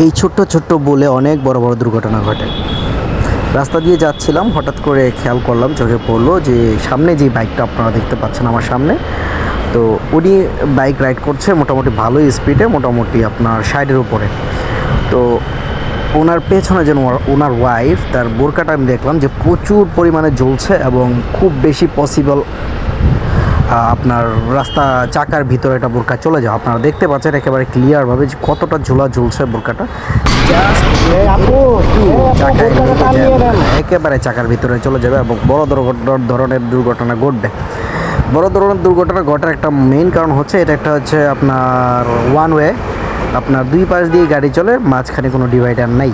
এই ছোট্ট ছোট্ট বলে অনেক বড় বড় দুর্ঘটনা ঘটে। রাস্তা দিয়ে যাচ্ছিলাম, হঠাৎ করে খেয়াল করলাম, চোখে পড়ল যে সামনে যে বাইকটা আপনারা দেখতে পাচ্ছেন আমার সামনে, তো উনি বাইক রাইড করছে মোটামুটি ভালোই স্পিডে মোটামুটি আপনার সাইডের উপরে। তো ওনার পেছনে যেন ওনার- ওয়াইফ তার বোরকাটা আমি দেখলাম যে প্রচুর পরিমাণে জ্বলছে এবং খুব বেশি পসিবল আপনার রাস্তা চাকার ভিতরে একটা বোরকা চলে যাও। আপনারা দেখতে পাচ্ছেন একেবারে ক্লিয়ারভাবে যে কতটা ঝোলা ঝুলছে বোরকাটা। চাকায় একেবারে চাকার ভিতরে চলে যাবে এবং বড় ধরনের দুর্ঘটনা ঘটবে। বড় ধরনের দুর্ঘটনা ঘটার একটা মেইন কারণ হচ্ছে এটা একটা হচ্ছে আপনার ওয়ান ওয়ে আপনার দুই পাশ দিয়ে গাড়ি চলে মাঝখানে কোনো ডিভাইডার নাই।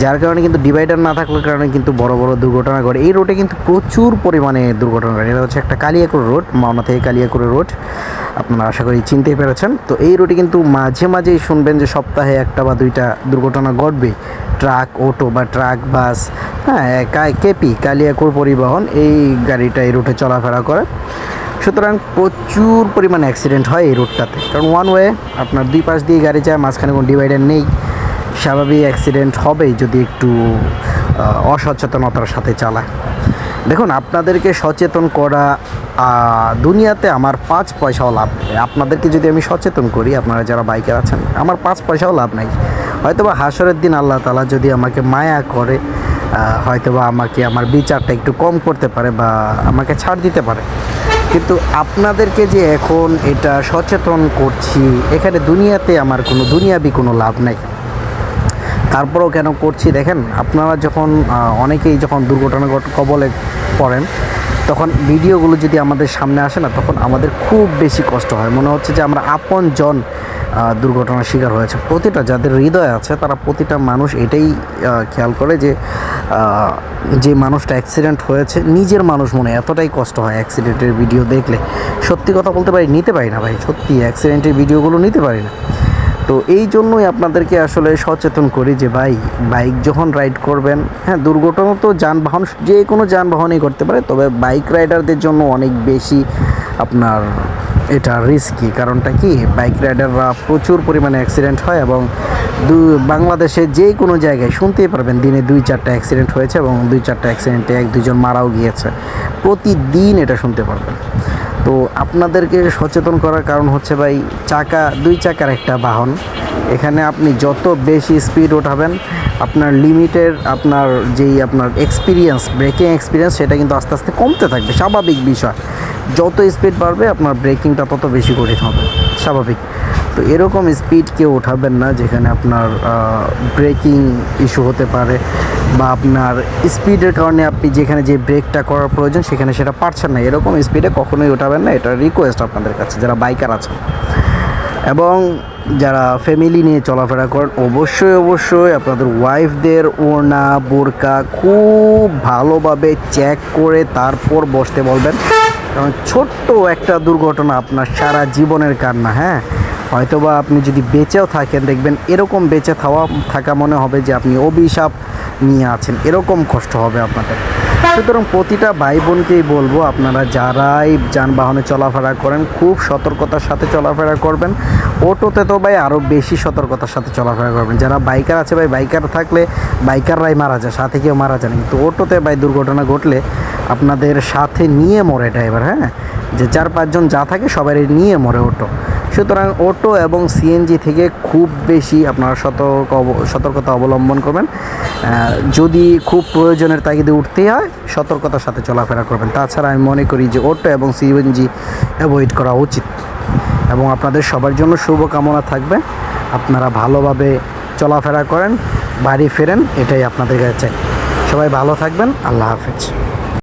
যার কারণে কিন্তু ডিভাইডার না থাকার কারণে কিন্তু বড় বড় দুর্ঘটনা ঘটে। এই রোডে কিন্তু প্রচুর পরিমাণে দুর্ঘটনা ঘটে। এটা হচ্ছে একটা কালিয়াকুর রোড মাওনা থেকে কালিয়াকুর রোড আপনারা আশা করি চিনতেই পেরেছেন। তো এই রোডে কিন্তু মাঝে মাঝেই শুনবেন যে সপ্তাহে একটা বা দুইটা দুর্ঘটনা ঘটবে। ট্রাক, অটো বা ট্রাক, বাস হ্যাঁ কেপি কালিয়াকুর পরিবহন, এই গাড়িটা এই রুটে চলাফেরা করে। সুতরাং প্রচুর পরিমাণে অ্যাক্সিডেন্ট হয় এই রোডটাতে কারণ ওয়ান ওয়ে আপনার দুই পাশ দিয়ে গাড়ি যায়, মাঝখানে কোনো ডিভাইডার নেই। স্বাভাবিক অ্যাক্সিডেন্ট হবেই যদি একটু অসচেতনতার সাথে চালায়। দেখুন, আপনাদেরকে সচেতন করা দুনিয়াতে আমার পাঁচ পয়সাও লাভ নেই। আপনাদেরকে যদি আমি সচেতন করি, আপনারা যারা বাইকে আছেন, আমার পাঁচ পয়সাও লাভ নাই। হয়তোবা হাসরের দিন আল্লাহ তালা যদি আমাকে মায়া করে হয়তোবা আমাকে, আমার বিচারটা একটু কম করতে পারে বা আমাকে ছাড় দিতে পারে। কিন্তু আপনাদেরকে যে এখন এটা সচেতন করছি, এখানে দুনিয়াতে আমার কোনো দুনিয়াবি কোনো লাভ নাই। তারপরেও কেন করছি দেখেন, আপনারা যখন অনেকেই যখন দুর্ঘটনা ঘট- কবলে পড়েন, তখন ভিডিওগুলো যদি আমাদের সামনে আসে না, তখন আমাদের খুব বেশি কষ্ট হয়। মনে হচ্ছে যে আমরা আপন জন দুর্ঘটনার শিকার হয়েছে প্রতিটা যাদের হৃদয় আছে, তারা প্রতিটা মানুষ এটাই খেয়াল করে যে যে মানুষটা অ্যাক্সিডেন্ট হয়েছে, নিজের মানুষ মনে এতটাই কষ্ট হয় অ্যাক্সিডেন্টের ভিডিও দেখলে। সত্যি কথা বলতে পারি, নিতে পারি না ভাই। সত্যি অ্যাক্সিডেন্টের ভিডিওগুলো নিতে পারি না। তো এই জন্যই আপনাদেরকে আসলে সচেতন করি যে ভাই, বাইক যখন রাইড করবেন হ্যাঁ দুর্ঘটনা তো যানবাহন, যে কোনো যানবাহনই করতে পারে, তবে বাইক রাইডারদের জন্য অনেক বেশি আপনার এটা রিস্কি কারণটা কি? বাইক রাইডাররা প্রচুর পরিমাণে অ্যাক্সিডেন্ট হয় এবং দু বাংলাদেশে যে কোনো জায়গায় শুনতেই পারবেন, দিনে দুই, চারটা অ্যাক্সিডেন্ট হয়েছে এবং দুই, চারটা অ্যাক্সিডেন্টে এক দুজন মারাও গিয়েছে। প্রতিদিন এটা শুনতে পারবেন। তো আপনাদেরকে সচেতন করার কারণ হচ্ছে ভাই, চাকা, দুই চাকার একটা বাহন। এখানে আপনি যত বেশি স্পিড ওঠাবেন, আপনার লিমিটের আপনার যেই আপনার এক্সপিরিয়েন্স ব্রেকিং এক্সপিরিয়েন্স সেটা কিন্তু আস্তে আস্তে কমতে থাকবে। স্বাভাবিক বিষয়, যত স্পিড বাড়বে, আপনার ব্রেকিংটা তত বেশি কঠিন হবে। স্বাভাবিক। তো এরকম স্পিড কেউ ওঠাবেন না, যেখানে আপনার ব্রেকিং ইস্যু হতে পারে বা আপনার স্পিডের কারণে আপনি যেখানে যে ব্রেকটা করার প্রয়োজন, সেখানে সেটা পারছেন না। এরকম স্পিডে কখনোই ওঠাবেন না, এটা রিকোয়েস্ট আপনাদের কাছে, যারা বাইকার আছেন। এবং যারা ফ্যামিলি নিয়ে চলাফেরা করেন, অবশ্যই অবশ্যই আপনাদের ওয়াইফদের ওড়না, বোরকা খুব ভালোভাবে চেক করে তারপর বসতে বলবেন। কারণ ছোট্ট একটা দুর্ঘটনা আপনার সারা জীবনের কান্না হ্যাঁ? হয়তোবা আপনি যদি বেঁচেও থাকেন, দেখবেন এরকম বেঁচে থাওয়া, থাকা মনে হবে যে আপনি অভিশাপ নিয়ে আছেন। এরকম কষ্ট হবে আপনাদের। সুতরাং প্রতিটা ভাই বোনকেই বলব, আপনারা যারাই যানবাহনে চলাফেরা করেন, খুব সতর্কতার সাথে চলাফেরা করবেন। অটোতে তো ভাই আরও বেশি সতর্কতার সাথে চলাফেরা করবেন। যারা বাইকার আছে ভাই, বাইকার থাকলে বাইকাররাই মারা যায়, সাথে কেউ মারা যায় কিন্তু অটোতে ভাই দুর্ঘটনা ঘটলে আপনাদের সাথে নিয়ে মরে ড্রাইভার হ্যাঁ? যে চার পাঁচজন যা থাকে সবাই নিয়ে মরে অটো। সুতরাং অটো এবং সিএনজি থেকে খুব বেশি আপনারা সতর্ক সতর্কতা অবলম্বন করবেন। যদি খুব প্রয়োজনের তাগিদে উঠতেই হয়, সতর্কতার সাথে চলাফেরা করবেন। তাছাড়া আমি মনে করি যে অটো এবং সিএনজি অ্যাভয়েড করা উচিত। এবং আপনাদের সবার জন্য শুভকামনা থাকবে। আপনারা ভালোভাবে চলাফেরা করেন, বাড়ি ফেরেন, এটাই আপনাদের কাছে। সবাই ভালো থাকবেন, আল্লাহ হাফেজ।